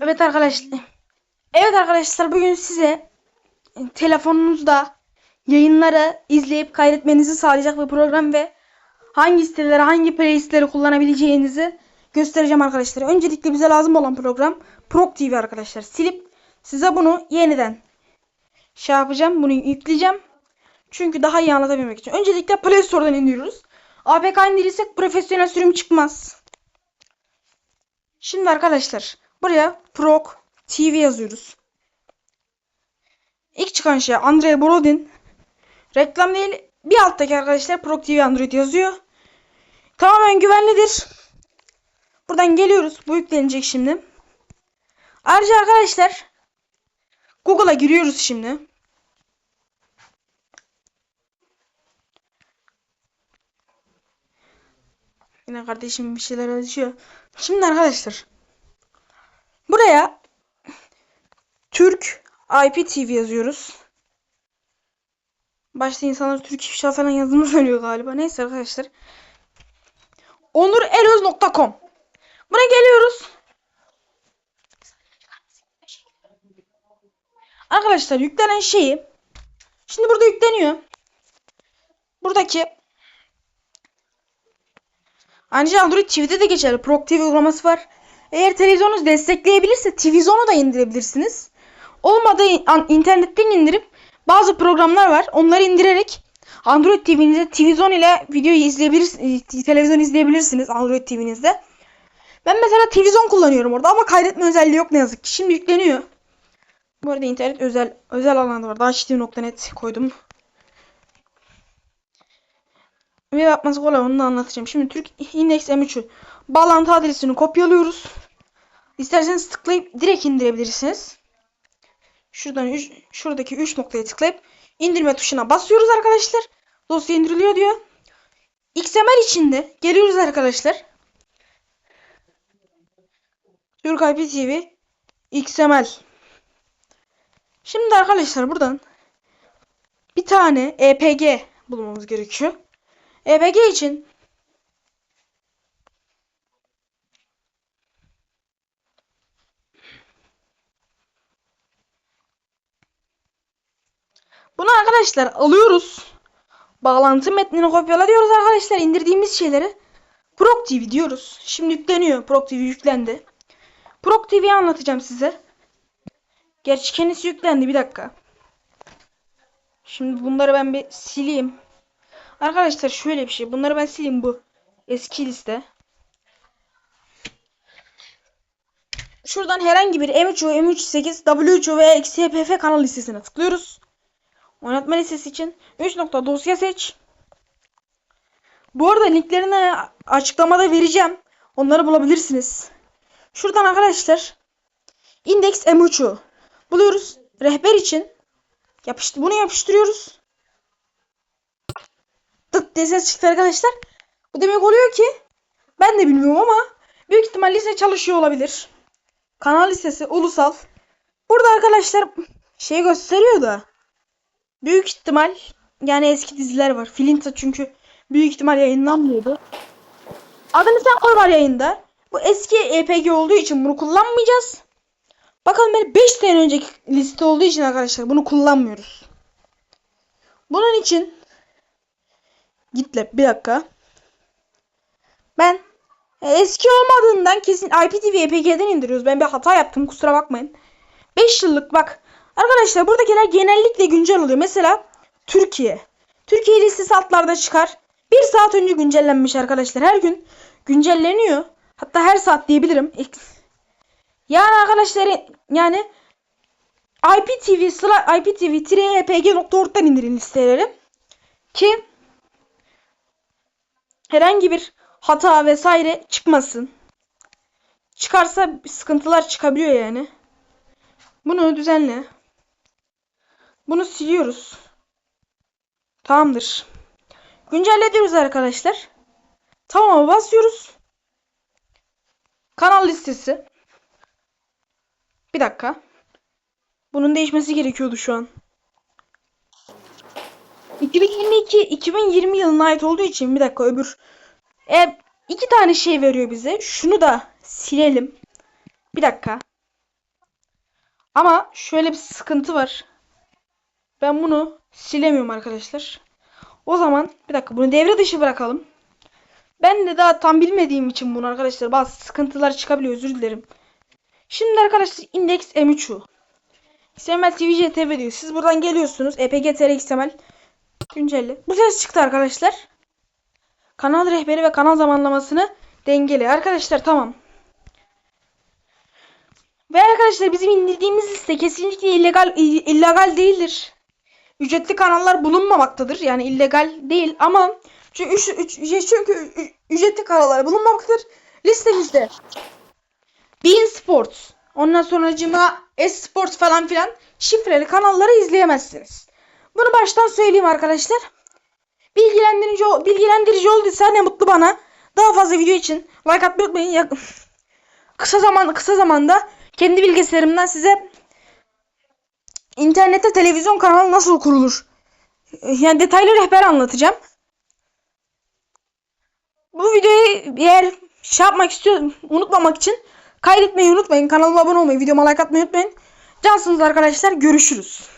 Evet arkadaşlar. Evet arkadaşlar bugün size telefonunuzda yayınları izleyip kaydetmenizi sağlayacak bir program ve hangi siteleri, hangi playlistleri kullanabileceğinizi göstereceğim arkadaşlar. Öncelikle bize lazım olan program Prog TV arkadaşlar. Silip size bunu yeniden şey yapacağım. Bunu yükleyeceğim. Çünkü daha iyi anlatabilmek için. Öncelikle Play Store'dan indiriyoruz. APK indirirsek profesyonel sürüm çıkmaz. Şimdi arkadaşlar buraya Prog TV yazıyoruz. İlk çıkan şey Andrei Borodin. Reklam değil. Bir alttaki arkadaşlar Prog TV Android yazıyor. Tamamen güvenlidir. Buradan geliyoruz. Bu yüklenecek şimdi. Ayrıca arkadaşlar Google'a giriyoruz şimdi. Yine kardeşim bir şeyler yazıyor. Şimdi arkadaşlar buraya Türk IPTV yazıyoruz. Başta insanlar Türk ifşa falan yazdığını söylüyor galiba. Neyse arkadaşlar. onureloz.com Buna geliyoruz. Arkadaşlar yüklenen şeyi şimdi burada yükleniyor. Buradaki Ayrıca Android TV'de de geçerli. Prog TV uygulaması var. Eğer televizyonunuz destekleyebilirse TVZone'u da indirebilirsiniz. Olmadı internetten indirip bazı programlar var. Onları indirerek Android TV'nizde TVZone ile videoyu izleyebilirsiniz. Televizyon izleyebilirsiniz Android TV'nizde. Ben mesela TVZone kullanıyorum orada ama kaydetme özelliği yok ne yazık ki. Şimdi yükleniyor. Bu arada internet özel özel alanda var. Daha koydum. Ve yapması kolay onu da anlatacağım. Şimdi Türk Index M3'ü bağlantı adresini kopyalıyoruz. İsterseniz tıklayıp direkt indirebilirsiniz. Şuradan üç, şuradaki 3 noktaya tıklayıp indirme tuşuna basıyoruz arkadaşlar. Dosya indiriliyor diyor. XML içinde geliyoruz arkadaşlar. Türk IPTV XML. Şimdi arkadaşlar buradan bir tane EPG bulmamız gerekiyor. EPG için Bunu arkadaşlar alıyoruz. Bağlantı metnini kopyalıyoruz arkadaşlar. indirdiğimiz şeyleri Prog TV diyoruz. Şimdi yükleniyor. Prog TV yüklendi. Prog TV'yi anlatacağım size. Gerçi kendisi yüklendi. Bir dakika. Şimdi bunları ben bir sileyim. Arkadaşlar şöyle bir şey. Bunları ben sileyim bu eski liste. Şuradan herhangi bir M3U, M38, W3U veya XPF kanal listesine tıklıyoruz. Oynatma listesi için 3 nokta dosya seç. Bu arada linklerini açıklamada vereceğim. Onları bulabilirsiniz. Şuradan arkadaşlar index M3'u buluyoruz. Rehber için yapıştı bunu yapıştırıyoruz ses çıktı arkadaşlar. Bu demek oluyor ki ben de bilmiyorum ama büyük ihtimal lise çalışıyor olabilir. Kanal listesi ulusal. Burada arkadaşlar şey gösteriyor da büyük ihtimal yani eski diziler var. Filinta çünkü büyük ihtimal yayınlanmıyordu. Adını sen koy var yayında. Bu eski EPG olduğu için bunu kullanmayacağız. Bakalım ben 5 sene önceki liste olduğu için arkadaşlar bunu kullanmıyoruz. Bunun için Gitle bir dakika. Ben e, eski olmadığından kesin IPTV EPG'den indiriyoruz. Ben bir hata yaptım kusura bakmayın. 5 yıllık bak. Arkadaşlar buradakiler genellikle güncel oluyor. Mesela Türkiye. Türkiye listesi altlarda çıkar. Bir saat önce güncellenmiş arkadaşlar. Her gün güncelleniyor. Hatta her saat diyebilirim. Yani arkadaşlar yani IPTV sıra IPTV-epg.org'dan indirin listeleri. Ki herhangi bir hata vesaire çıkmasın. Çıkarsa sıkıntılar çıkabiliyor yani. Bunu düzenle. Bunu siliyoruz. Tamamdır. Güncelle diyoruz arkadaşlar. Tamam basıyoruz. Kanal listesi. Bir dakika. Bunun değişmesi gerekiyordu şu an. 2022 2020 yılına ait olduğu için bir dakika öbür e, iki tane şey veriyor bize. Şunu da silelim. Bir dakika. Ama şöyle bir sıkıntı var. Ben bunu silemiyorum arkadaşlar. O zaman bir dakika bunu devre dışı bırakalım. Ben de daha tam bilmediğim için bunu arkadaşlar bazı sıkıntılar çıkabiliyor özür dilerim. Şimdi arkadaşlar index M3'u. XML TV TV diyor. Siz buradan geliyorsunuz. EPG TR XML güncelle. Bu ses çıktı arkadaşlar. Kanal rehberi ve kanal zamanlamasını dengeli. Arkadaşlar tamam. Ve arkadaşlar bizim indirdiğimiz liste kesinlikle illegal illegal değildir. Ücretli kanallar bulunmamaktadır. Yani illegal değil ama çünkü, üç, üç- çünkü ü- ücretli kanallar bulunmamaktadır. Listemizde Bein Sports, ondan sonracıma Esports falan filan şifreli kanalları izleyemezsiniz. Bunu baştan söyleyeyim arkadaşlar. Bilgilendirici, bilgilendirici olduysa ne mutlu bana. Daha fazla video için like atmayı unutmayın. Kısa zaman kısa zamanda kendi bilgisayarımdan size internette televizyon kanalı nasıl kurulur? Yani detaylı rehber anlatacağım. Bu videoyu eğer şey yapmak istiyorum unutmamak için kaydetmeyi unutmayın. Kanalıma abone olmayı, videoma like atmayı unutmayın. Cansınız arkadaşlar. Görüşürüz.